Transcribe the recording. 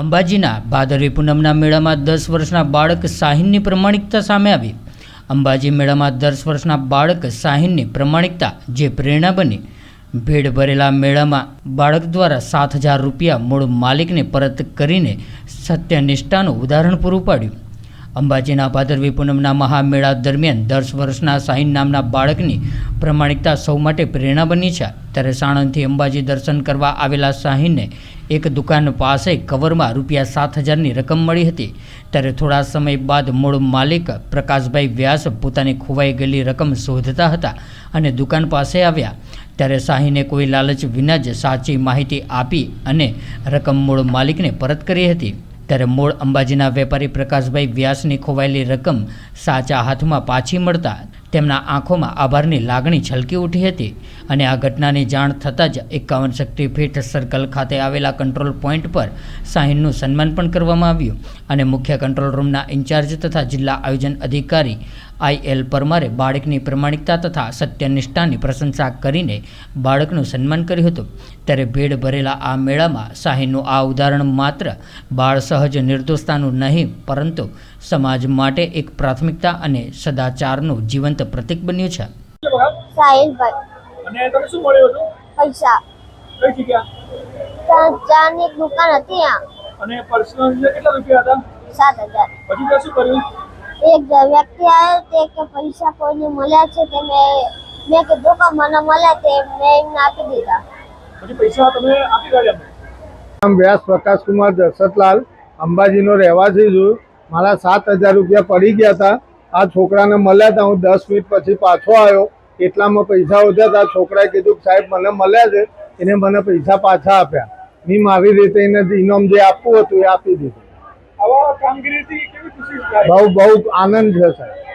અંબાજીના ભાદરવી પૂનમના મેળામાં દસ વર્ષના બાળક સાહિનની પ્રમાણિકતા સામે આવી. અંબાજી મેળામાં દસ વર્ષના બાળક સાહિનની પ્રમાણિકતા જે પ્રેરણા બની. ભીડ ભરેલા મેળામાં બાળક દ્વારા સાત હજાર રૂપિયા મૂળ માલિકને પરત કરીને સત્યનિષ્ઠાનું ઉદાહરણ પૂરું પાડ્યું. અંબાજીના ભાદરવી પૂનમના મહામેળા દરમિયાન દસ વર્ષના સાહિન નામના બાળકની પ્રમાણિકતા સૌ માટે પ્રેરણા બની છે. ત્યારે સાણંદથી અંબાજી દર્શન કરવા આવેલા સાહિનને એક દુકાન પાસે કવરમાં રૂપિયા સાત હજારની રકમ મળી હતી. ત્યારે થોડા સમય બાદ મૂળ માલિક પ્રકાશભાઈ વ્યાસ પોતાની ખોવાઈ ગયેલી રકમ શોધતા હતા અને દુકાન પાસે આવ્યા. ત્યારે શાહીને કોઈ લાલચ વિના જ સાચી માહિતી આપી અને રકમ મૂળ માલિકને પરત કરી હતી. ત્યારે મૂળ અંબાજીના વેપારી પ્રકાશભાઈ વ્યાસની ખોવાયેલી રકમ સાચા હાથમાં પાછી મળતા તેમના આંખોમાં આભારની લાગણી છલકી ઉઠી હતી અને આ ઘટનાની જાણ થતાં જ એકાવન શક્તિપીઠ સર્કલ ખાતે આવેલા કંટ્રોલ પોઈન્ટ પર સાહિનનું સન્માન પણ કરવામાં આવ્યું અને મુખ્ય કંટ્રોલ રૂમના ઇન્ચાર્જ તથા જિલ્લા આયોજન અધિકારી આઈ એલ પરમારે બાળકની પ્રમાણિકતા તથા સત્યનિષ્ઠાની પ્રશંસા કરીને બાળકનું સન્માન કર્યું હતું. ત્યારે ભીડ ભરેલા આ મેળામાં શાહીનું આ ઉદાહરણ માત્ર બાળ સહજ નિર્દોષતાનું નહીં પરંતુ સમાજ માટે એક પ્રાથમિકતા અને સદાચારનું જીવંત પ્રતીક બન્યું છે. છે બકા સાહિલભાઈ અને તમે શું મળ્યો હતો પૈસા. કઈ જગ્યા? ચાની એક દુકાન હતી અને પર્સનલ કેટલા રૂપિયા હતા? સાત હજાર. પછી ત્યાં શું કર્યું? એક વ્યક્તિ આવ્યો તે કે પૈસા કોઈને મળ્યા છે તે મેં મેં કીધું કે મને મળ્યા તે મેં એમને આપી દીધા. પછી પૈસા તમે આપી કાઢ્યા નામ વ્યાસ પ્રકાશકુમાર દશરથલાલ અંબાજીનો રહેવાસી છું. મારા સાત હજાર રૂપિયા પડી ગયા હતા. આ છોકરાને મળ્યા હતા. હું દસ મિનિટ પછી પાછો આવ્યો. એટલામાં પૈસા વધ્યા હતા. છોકરાએ કીધું કે સાહેબ મને મળ્યા છે. એને મને પૈસા પાછા આપ્યા. મેં મારી રીતે એને ઇનામ જે આપવું હતું એ આપી દીધું. બહુ બહુ આનંદ છે સાહેબ.